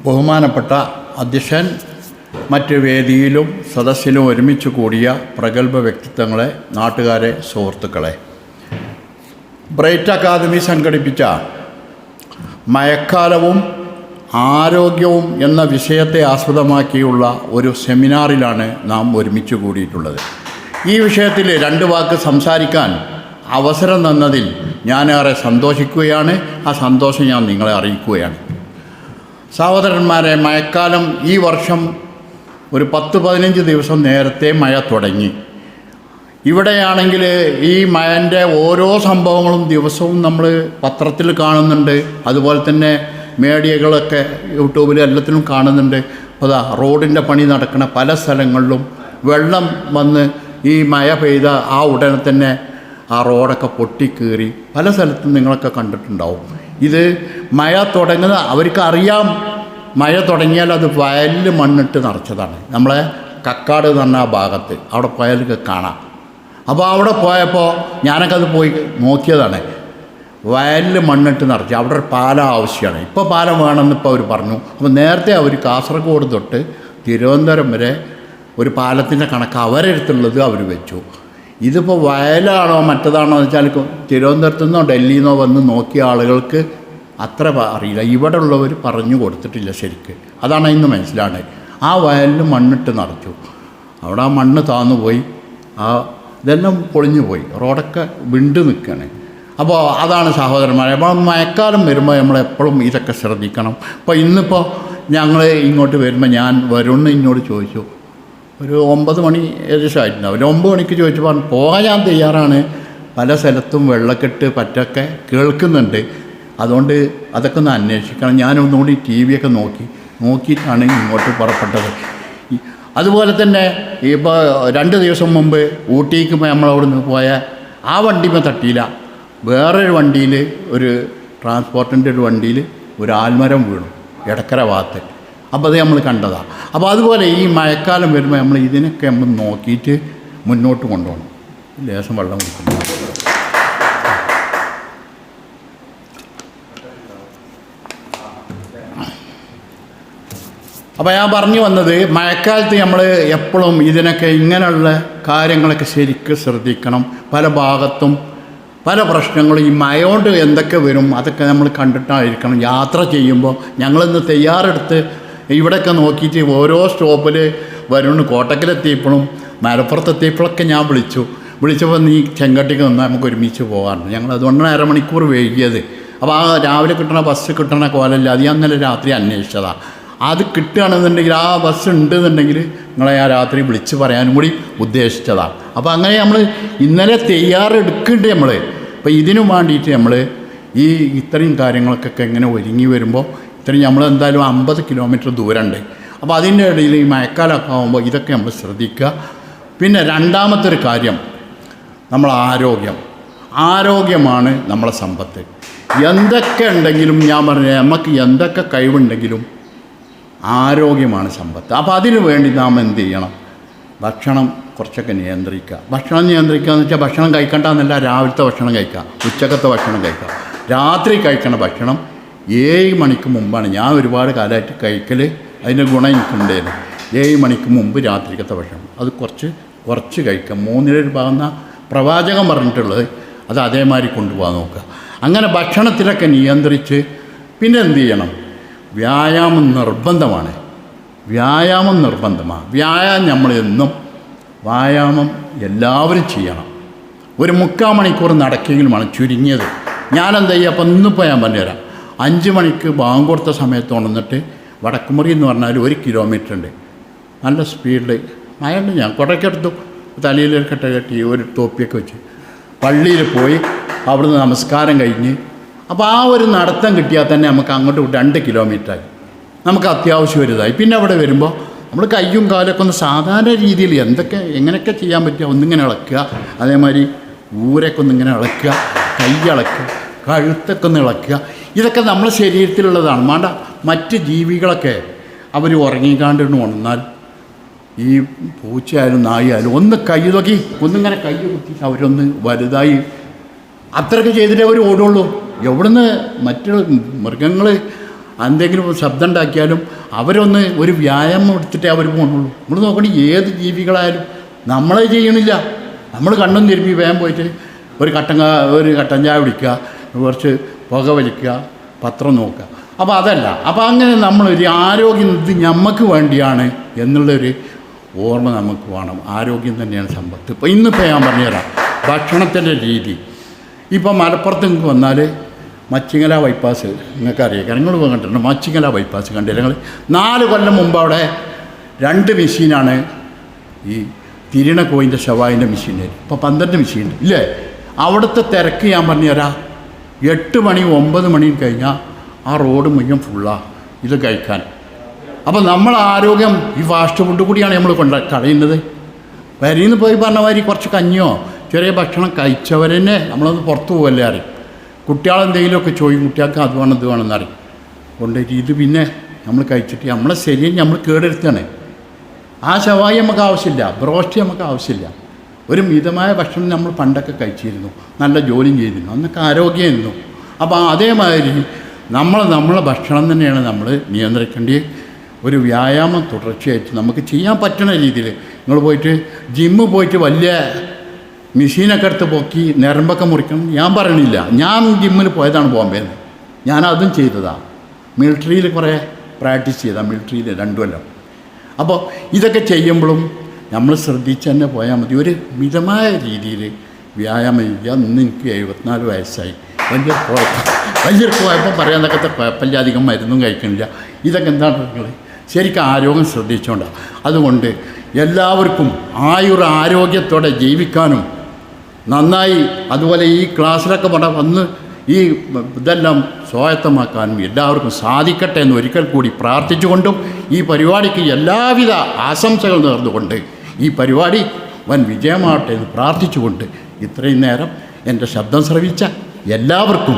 ബഹുമാനപ്പെട്ട അധ്യക്ഷൻ മറ്റ് വേദിയിലും സദസ്സിലും ഒരുമിച്ച് കൂടിയ പ്രഗത്ഭ വ്യക്തിത്വങ്ങളെ നാട്ടുകാരെ സുഹൃത്തുക്കളെ. ബ്രൈറ്റ് അക്കാദമി സംഘടിപ്പിച്ച മഴക്കാലവും ആരോഗ്യവും എന്ന വിഷയത്തെ ആസ്പദമാക്കിയുള്ള ഒരു സെമിനാറിലാണ് നാം ഒരുമിച്ച് കൂടിയിട്ടുള്ളത്. ഈ വിഷയത്തിൽ രണ്ട് വാക്ക് സംസാരിക്കാൻ അവസരം തന്നതിൽ ഞാനേറെ സന്തോഷിക്കുകയാണ്. ആ സന്തോഷം ഞാൻ നിങ്ങളെ അറിയിക്കുകയാണ്. സഹോദരന്മാരെ മഴക്കാലം ഈ വർഷം ഒരു പത്ത് പതിനഞ്ച് ദിവസം നേരത്തെ മഴ തുടങ്ങി. ഇവിടെയാണെങ്കിൽ ഈ മഴന്റെ ഓരോ സംഭവങ്ങളും ദിവസവും നമ്മൾ പത്രത്തിൽ കാണുന്നുണ്ട്. അതുപോലെ തന്നെ മീഡിയകളൊക്കെ യൂട്യൂബിൽ എല്ലാത്തിലും കാണുന്നുണ്ട്. അപ്പോൾ അതാ റോഡിന്റെ പണി നടക്കുന്ന പല സ്ഥലങ്ങളിലും വെള്ളം വന്ന് ഈ മഴ പെയ്ത ആ ഉടനെ തന്നെ ആ റോഡൊക്കെ പൊട്ടിക്കീറി. പല സ്ഥലത്തും നിങ്ങളൊക്കെ കണ്ടിട്ടുണ്ടാവും. ഇത് മഴ തുടങ്ങുന്ന അവർക്ക് അറിയാം മഴ തുടങ്ങിയാൽ അത് വയലിൽ മണ്ണിട്ട് നിറച്ചതാണ്. നമ്മളെ കക്കാട് എന്ന് പറഞ്ഞ ഭാഗത്ത് അവിടെ പോയാലൊക്കെ കാണാം. അപ്പോൾ അവിടെ പോയപ്പോൾ ഞാനൊക്കെ അത് പോയി നോക്കിയതാണ്. വയലിൽ മണ്ണിട്ട് നിറച്ച്. അവിടെ ഒരു പാലം ആവശ്യമാണ്. ഇപ്പോൾ പാലം വേണമെന്ന് ഇപ്പോൾ അവർ പറഞ്ഞു. അപ്പോൾ നേരത്തെ അവർ കാസർഗോഡ് തൊട്ട് തിരുവനന്തപുരം വരെ ഒരു പാലത്തിന്റെ കണക്ക് അവരെടുത്തുള്ളത് അവർ വെച്ചു. ഇതിപ്പോൾ വയലാണോ മറ്റതാണോ എന്ന് വെച്ചാൽ തിരുവനന്തപുരത്തു നിന്നോ ഡൽഹിയിൽ നിന്നോ വന്ന് നോക്കിയ ആളുകൾക്ക് അത്ര അറിയില്ല. ഇവിടെ ഉള്ളവർ പറഞ്ഞു കൊടുത്തിട്ടില്ല ശരിക്ക്. അതാണ് ഇന്ന് മനസ്സിലാണ്. ആ വയലിൽ മണ്ണിട്ട് നിറച്ചു. അവിടെ ആ മണ്ണ് താന്നു പോയി. ആ ഇതെല്ലാം പൊളിഞ്ഞു പോയി. റോഡൊക്കെ വിണ്ട് നിൽക്കുകയാണ് അപ്പോൾ അതാണ് സഹോദരന്മാരെ അപ്പോൾ മഴക്കാലം വരുമ്പോൾ നമ്മളെപ്പോഴും ഇതൊക്കെ ശ്രദ്ധിക്കണം. അപ്പോൾ ഇന്നിപ്പോൾ ഞങ്ങൾ ഇങ്ങോട്ട് വരുമ്പോൾ ഞാൻ വരുമെന്ന് എന്നോട് ചോദിച്ചു ഒരു ഒമ്പത് മണി ഏകദേശം ആയിട്ടുണ്ടാവും. ഒരു ഒമ്പത് മണിക്ക് ചോദിച്ചു പറഞ്ഞു പോകാൻ ഞാൻ തയ്യാറാണ്. പല സ്ഥലത്തും വെള്ളക്കെട്ട് പറ്റൊക്കെ കേൾക്കുന്നുണ്ട്. അതുകൊണ്ട് അതൊക്കെ ഒന്ന് അന്വേഷിക്കണം. ഞാനൊന്നുകൂടി ടി വിയൊക്കെ നോക്കി. നോക്കിയിട്ടാണ് ഇങ്ങോട്ട് പുറപ്പെട്ടത്. അതുപോലെ തന്നെ ഇപ്പോൾ രണ്ട് ദിവസം മുമ്പ് ഊട്ടിക്ക് നമ്മളവിടെ നിന്ന് പോയ ആ വണ്ടിമേ തട്ടിയില്ല. വേറൊരു വണ്ടിയിൽ ഒരു ട്രാൻസ്പോർട്ടിന്റെ ഒരു വണ്ടിയിൽ ഒരു ആൽമരം വീണു. ഇടക്കര ഭാഗത്ത്. അപ്പോൾ അത് നമ്മൾ കണ്ടതാണ് അപ്പോൾ അതുപോലെ ഈ മഴക്കാലം വരുമ്പോൾ നമ്മൾ ഇതിനൊക്കെ നമ്മൾ നോക്കിയിട്ട് മുന്നോട്ട് കൊണ്ടുപോകണം. ലേശം വെള്ളം കുടിക്കണം. അപ്പോൾ ഞാൻ പറഞ്ഞു വന്നത് മഴക്കാലത്ത് നമ്മൾ എപ്പോഴും ഇതിനൊക്കെ ഇങ്ങനെയുള്ള കാര്യങ്ങളൊക്കെ ശരിക്കും ശ്രദ്ധിക്കണം. പല ഭാഗത്തും പല പ്രശ്നങ്ങളും ഈ മഴ എന്തൊക്കെ വരും അതൊക്കെ നമ്മൾ കണ്ടിട്ടായിരിക്കണം. യാത്ര ചെയ്യുമ്പോൾ ഞങ്ങളിന്ന് തയ്യാറെടുത്ത് ഇവിടെയൊക്കെ നോക്കിയിട്ട് ഓരോ സ്റ്റോപ്പിൽ വരുന്നു കോട്ടക്കലെത്തിയപ്പോഴും മലപ്പുറത്തെത്തിയപ്പോഴൊക്കെ ഞാൻ വിളിച്ചു. വിളിച്ചപ്പോൾ നീ ചെങ്കട്ടിക്ക് നിന്നാൽ നമുക്ക് ഒരുമിച്ച് പോകാറുണ്ട് ഞങ്ങൾ അതുകൊണ്ടാണ് അരമണിക്കൂർ വൈകിയത്. അപ്പോൾ ആ രാവിലെ കിട്ടണ ബസ് കിട്ടണ കോലല്ല. അത് ഞാൻ ഇന്നലെ രാത്രി അന്വേഷിച്ചതാണ് അത് കിട്ടുകയാണെന്നുണ്ടെങ്കിൽ ആ ബസ് ഉണ്ടെന്നുണ്ടെങ്കിൽ നിങ്ങളെ ആ രാത്രി വിളിച്ച് പറയാനും കൂടി ഉദ്ദേശിച്ചതാണ് അപ്പോൾ അങ്ങനെ നമ്മൾ ഇന്നലെ തയ്യാറെടുക്കുന്നുണ്ട് നമ്മൾ. അപ്പോൾ ഇതിനു വേണ്ടിയിട്ട് നമ്മൾ ഈ ഇത്രയും കാര്യങ്ങൾക്കൊക്കെ ഇങ്ങനെ ഒരുങ്ങി വരുമ്പോൾ ഇത്രയും നമ്മൾ എന്തായാലും അമ്പത് കിലോമീറ്റർ ദൂരമുണ്ട്. അപ്പോൾ അതിന്റെ ഇടയിൽ ഈ മഴക്കാലമൊക്കെ ആകുമ്പോൾ ഇതൊക്കെ നമ്മൾ ശ്രദ്ധിക്കുക. പിന്നെ രണ്ടാമത്തെ ഒരു കാര്യം നമ്മൾ ആരോഗ്യം. ആരോഗ്യമാണ് നമ്മളെ സമ്പത്ത്. എന്തൊക്കെ ഉണ്ടെങ്കിലും ഞാൻ പറഞ്ഞ നമുക്ക് എന്തൊക്കെ കഴിവുണ്ടെങ്കിലും ആരോഗ്യമാണ് സമ്പത്ത്. അപ്പോൾ അതിനു വേണ്ടി നാം എന്ത് ചെയ്യണം? ഭക്ഷണം കുറച്ചൊക്കെ നിയന്ത്രിക്കുക. ഭക്ഷണം നിയന്ത്രിക്കുക എന്ന് വെച്ചാൽ ഭക്ഷണം കഴിക്കണ്ടെന്നല്ല രാവിലത്തെ ഭക്ഷണം കഴിക്കുക. ഉച്ചക്കത്തെ ഭക്ഷണം കഴിക്കുക. രാത്രി കഴിക്കണ ഭക്ഷണം ഏഴ് മണിക്ക് മുമ്പാണ് ഞാൻ ഒരുപാട് കാലമായിട്ട് കഴിക്കൽ അതിന്റെ ഗുണം എനിക്കുണ്ടായിരുന്നു. ഏഴ് മണിക്ക് മുമ്പ് രാത്രിക്കത്തെ ഭക്ഷണം. അത് കുറച്ച് കുറച്ച് കഴിക്കാം. മൂന്നിലൊരു ഭാഗം പ്രവാചകം പറഞ്ഞിട്ടുള്ളത്. അത് അതേമാതിരി കൊണ്ടുപോകാൻ നോക്കുക. അങ്ങനെ ഭക്ഷണത്തിലൊക്കെ നിയന്ത്രിച്ച് പിന്നെ എന്ത് ചെയ്യണം? വ്യായാമം നിർബന്ധമാണ്. വ്യായാമം നിർബന്ധമാണ്. വ്യായാമം നമ്മൾ എന്നും വ്യായാമം എല്ലാവരും ചെയ്യണം. ഒരു മുക്കാൽ മണിക്കൂർ നടക്കെങ്കിലും ചുരുങ്ങിയത്. ഞാനെന്താ ചെയ്യുക അപ്പം ഇന്നിപ്പോൾ ഞാൻ പറഞ്ഞുതരാം അഞ്ച് മണിക്ക് ബാങ്ക് കൊടുത്ത സമയത്ത് ഉണർന്നിട്ട് വടക്കുമുറി എന്ന് പറഞ്ഞാൽ ഒരു കിലോമീറ്റർ ഉണ്ട്. നല്ല സ്പീഡിൽ മഴയുണ്ട്. ഞാൻ കുടക്കെടുത്തു തലയിൽ ഒരു കെട്ട കെട്ടി ഒരു തോപ്പിയൊക്കെ വെച്ച്. പള്ളിയിൽ പോയി. അവിടുന്ന് നമസ്കാരം കഴിഞ്ഞ്. അപ്പോൾ ആ ഒരു നടത്തം കിട്ടിയാൽ തന്നെ നമുക്ക് അങ്ങോട്ട് രണ്ട് കിലോമീറ്ററായി നമുക്ക് അത്യാവശ്യം ഒരിതായി. പിന്നെ അവിടെ വരുമ്പോൾ നമ്മൾ കയ്യും കാലൊക്കെ ഒന്ന് സാധാരണ രീതിയിൽ എന്തൊക്കെ എങ്ങനെയൊക്കെ ചെയ്യാൻ പറ്റുക? ഒന്നിങ്ങനെ ഇളക്കുക. അതേമാതിരി ഊരൊക്കെ ഒന്നിങ്ങനെ ഇളക്കുക. കൈ ഇളക്കുക കഴുത്തൊക്കെ ഒന്ന് ഇളക്കുക. ഇതൊക്കെ നമ്മളെ ശരീരത്തിലുള്ളതാണ്. വേണ്ട മറ്റ് ജീവികളൊക്കെ അവർ ഉറങ്ങിക്കാണ്ട് ഉണർന്നാൽ ഈ പൂച്ചയായാലും നായായാലും ഒന്ന് കൈ നോക്കി ഒന്നിങ്ങനെ കൈ കുത്തി അവരൊന്ന് വലുതായി അത്രയൊക്കെ ചെയ്തിട്ടേ അവർ ഓടുള്ളൂ. എവിടുന്ന് മറ്റുള്ള മൃഗങ്ങൾ എന്തെങ്കിലും ശബ്ദം ഉണ്ടാക്കിയാലും അവരൊന്ന് ഒരു വ്യായാമം എടുത്തിട്ടേ അവർ പോകുന്നുള്ളൂ നമ്മൾ നോക്കണേ ഏത് ജീവികളായാലും നമ്മളെ ചെയ്യണില്ല. നമ്മൾ കണ്ണും തിരുമ്പി വേഗം പോയിട്ട് ഒരു കട്ടൻ ഒരു കട്ടൻ ചായ കുടിക്കുക കുറച്ച് പുക വലിക്കുക പത്രം നോക്കുക. അപ്പോൾ അതല്ല. അപ്പോൾ അങ്ങനെ നമ്മളൊരു ആരോഗ്യം ഇത് ഞമ്മക്ക് വേണ്ടിയാണ് എന്നുള്ളൊരു ഓർമ്മ നമുക്ക് വേണം. ആരോഗ്യം തന്നെയാണ് സമ്പത്ത്. ഇപ്പോൾ ഇന്നിപ്പോൾ ഞാൻ പറഞ്ഞുതരാം. ഭക്ഷണത്തിന്റെ രീതി. ഇപ്പോൾ മലപ്പുറത്ത് നിങ്ങൾക്ക് വന്നാൽ മച്ചിങ്ങല ബൈപ്പാസ്. നിങ്ങൾക്ക് അറിയാം നിങ്ങൾ കണ്ടിട്ടുണ്ട്. മച്ചിങ്ങല ബൈപ്പാസ് കണ്ടില്ല നിങ്ങൾ നാല് കൊല്ലം മുമ്പ് അവിടെ രണ്ട് മെഷീനാണ് ഈ തിരിണ കോയിന്റെ ഷവായിന്റെ മെഷീൻ. ഇപ്പോൾ പന്ത്രണ്ട് മെഷീൻ ഇല്ലേ? അവിടുത്തെ തിരക്ക് ഞാൻ പറഞ്ഞുതരാം. എട്ട് മണി ഒമ്പത് മണി കഴിഞ്ഞാൽ ആ റോഡ് മുഴുവൻ ഫുള്ളാണ് ഇത് കഴിക്കാൻ. അപ്പോൾ നമ്മൾ ആരോഗ്യം ഈ ഫാസ്റ്റ് ഫുഡ് കൂടിയാണ് നമ്മൾ കൊണ്ട കളയുന്നത് വരിയിൽ നിന്ന് പോയി പറഞ്ഞ മാതിരി കുറച്ച് കഞ്ഞിയോ ചെറിയ ഭക്ഷണം കഴിച്ചവരെന്നെ നമ്മളൊന്ന് പുറത്ത് പോകല്ലേ അറിയും. കുട്ടികളെന്തെങ്കിലുമൊക്കെ ചോദിക്കും കുട്ടികൾക്ക് അത് വേണം ഇത് വേണമെന്ന് അറിയും കൊണ്ടുപോയിട്ട് ഇത് പിന്നെ നമ്മൾ കഴിച്ചിട്ട് നമ്മളെ ശരീരം നമ്മൾ കേടെടുത്താണ്. ആ ശവായി നമുക്ക് ആവശ്യമില്ല ബ്രോസ്റ്റ് നമുക്ക് ആവശ്യമില്ല. ഒരു മിതമായ ഭക്ഷണം നമ്മൾ പണ്ടൊക്കെ കഴിച്ചിരുന്നു. നല്ല ജോലിയും ചെയ്തിരുന്നു. അന്നൊക്കെ ആരോഗ്യമായിരുന്നു. അപ്പോൾ അതേമാതിരി നമ്മൾ നമ്മളെ ഭക്ഷണം തന്നെയാണ് നമ്മൾ നിയന്ത്രിക്കേണ്ടത് ഒരു വ്യായാമം തുടർച്ചയായിട്ട് നമുക്ക് ചെയ്യാൻ പറ്റുന്ന രീതിയിൽ നിങ്ങൾ പോയിട്ട് ജിമ്മ് പോയിട്ട് വലിയ മെഷീനൊക്കെ എടുത്ത് പൊക്കി നിരമ്പൊക്കെ മുറിക്കണം. ഞാൻ പറയണില്ല. ഞാൻ ജിമ്മിൽ പോയതാണ് ബോംബെന്ന് ഞാൻ അതും ചെയ്തതാണ് മിലിറ്ററിയിൽ കുറേ പ്രാക്ടീസ് ചെയ്താൽ മിലിറ്ററിയിൽ രണ്ടു കൊല്ലം. അപ്പോൾ ഇതൊക്കെ ചെയ്യുമ്പോഴും നമ്മൾ ശ്രദ്ധിച്ച് തന്നെ പോയാൽ മതി. ഒരു മിതമായ രീതിയിൽ വ്യായാമം ചെയ്യുക. ഇന്ന് എനിക്ക് എഴുപത്തിനാല് വയസ്സായി. വലിയ കുഴപ്പം വലിയൊരു കുഴപ്പം പറയാൻ തക്കത്തെ കുഴപ്പമില്ല. അധികം മരുന്നും കഴിക്കണില്ല. ഇതൊക്കെ എന്താണ് നിങ്ങൾ? ശരിക്കും ആരോഗ്യം ശ്രദ്ധിച്ചുകൊണ്ടാണ് അതുകൊണ്ട് എല്ലാവർക്കും ആയുർ ആരോഗ്യത്തോടെ ജീവിക്കാനും നന്നായി അതുപോലെ ഈ ക്ലാസ്സിലൊക്കെ പറ വന്ന് ഈ ഇതെല്ലാം സ്വായത്തമാക്കാനും എല്ലാവർക്കും സാധിക്കട്ടെ എന്ന് ഒരിക്കൽ കൂടി പ്രാർത്ഥിച്ചുകൊണ്ടും ഈ പരിപാടിക്ക് എല്ലാവിധ ആശംസകൾ നേർന്നുകൊണ്ട് ഈ പരിപാടി വൻ വിജയമാവട്ടെ എന്ന് പ്രാർത്ഥിച്ചുകൊണ്ട് ഇത്രയും നേരം എന്റെ ശബ്ദം ശ്രവിച്ച എല്ലാവർക്കും